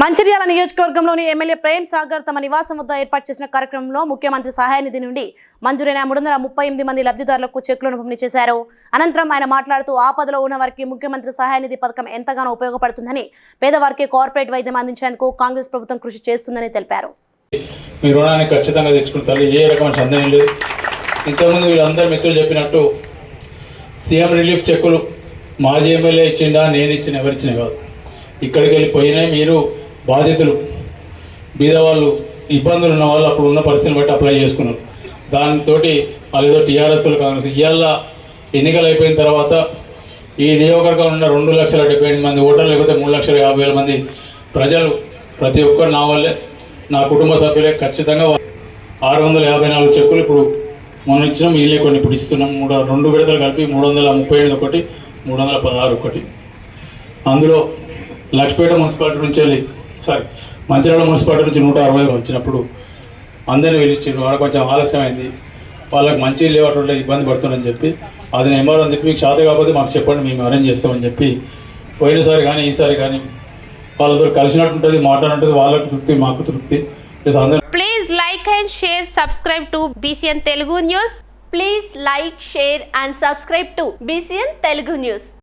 మంచిర్యాల నియోజకవర్గంలోని ఎమ్మెల్యే ప్రేమ్ సాగర్ తమ నివాసం వద్ద ఏర్పాటు చేసిన కార్యక్రమంలో ముఖ్యమంత్రి సహాయ నిధి నుండి మంజూరైన మూడు వందల ముప్పై ఎనిమిది మంది లబ్ధిదారులకు చెక్కులను పంపిణీ చేశారు. అనంతరం ఆయన మాట్లాడుతూ ఆపదలో ఉన్న వారికి ముఖ్యమంత్రి సహాయ నిధి పథకం ఎంతగానో ఉపయోగపడుతుందని పేదవారికి కార్పొరేట్ వైద్యం అందించేందుకు కాంగ్రెస్ ప్రభుత్వం కృషి చేస్తుందని తెలిపారు. మీ రుణాన్ని ఖచ్చితంగా తెచ్చుకుంటారు ఏ రకమైన సందేహం లేదు. ఇంతకుముందు వీళ్ళందరూ మిత్రులు చెప్పినట్టు సీఎం రిలీఫ్ చెక్కులు మాజీ ఎమ్మెల్యే ఇచ్చిండా నేను ఇచ్చిన ఎవరిచ్చిన కాదు. ఇక్కడికి వెళ్ళిపోయినాయి. మీరు బాధితులు బీదవాళ్ళు ఇబ్బందులు ఉన్న వాళ్ళు అప్పుడు ఉన్న పరిస్థితిని బట్టి అప్లై చేసుకున్నారు. దానితో వాళ్ళు ఏదో టీఆర్ఎస్లు కాంగ్రెస్ ఇవాళ ఎన్నికలు అయిపోయిన తర్వాత ఈ నియోజకవర్గం ఉన్న రెండు లక్షల డెబ్బై ఎనిమిది మంది ఓటర్లు లేకపోతే మూడు లక్షల యాభై వేల మంది ప్రజలు ప్రతి ఒక్కరు నా వల్లే నా కుటుంబ సభ్యులే ఖచ్చితంగా ఆరు వందల యాభై నాలుగు చెక్కులు ఇప్పుడు మొన్న ఇచ్చినాం వీళ్ళే కొన్ని ఇప్పుడు ఇస్తున్నాం. మూడు రెండు విడతలు కలిపి మూడు వందల ముప్పై ఎనిమిది ఒకటి మూడు వందల పదహారు ఒకటి. అందులో లక్ష్మీపేట మున్సిపాలిటీ నుంచి వెళ్ళి సారీ మంచిర్యాల మున్సిపాలిటీ నుంచి నూట అరవై వచ్చినప్పుడు అందరిని పిలిచిండ్రు వాళ్ళకి కొంచెం ఆలస్యం అయింది వాళ్ళకి మంచి లేవట్లే ఇబ్బంది పడుతుందని చెప్పి అది నేను ఎంఆర్ఓ అని చెప్పి మీకు చేత కాకపోతే మాకు చెప్పండి మేము అరేంజ్ చేస్తామని చెప్పి పోయినసారి కానీ ఈసారి కానీ వాళ్ళతో కలిసినట్టు ఉంటుంది మాట్లాడుంటుంది వాళ్ళకి తృప్తి మాకు తృప్తి. Please like and share subscribe to BCN Telugu news please like share and subscribe to BCN Telugu news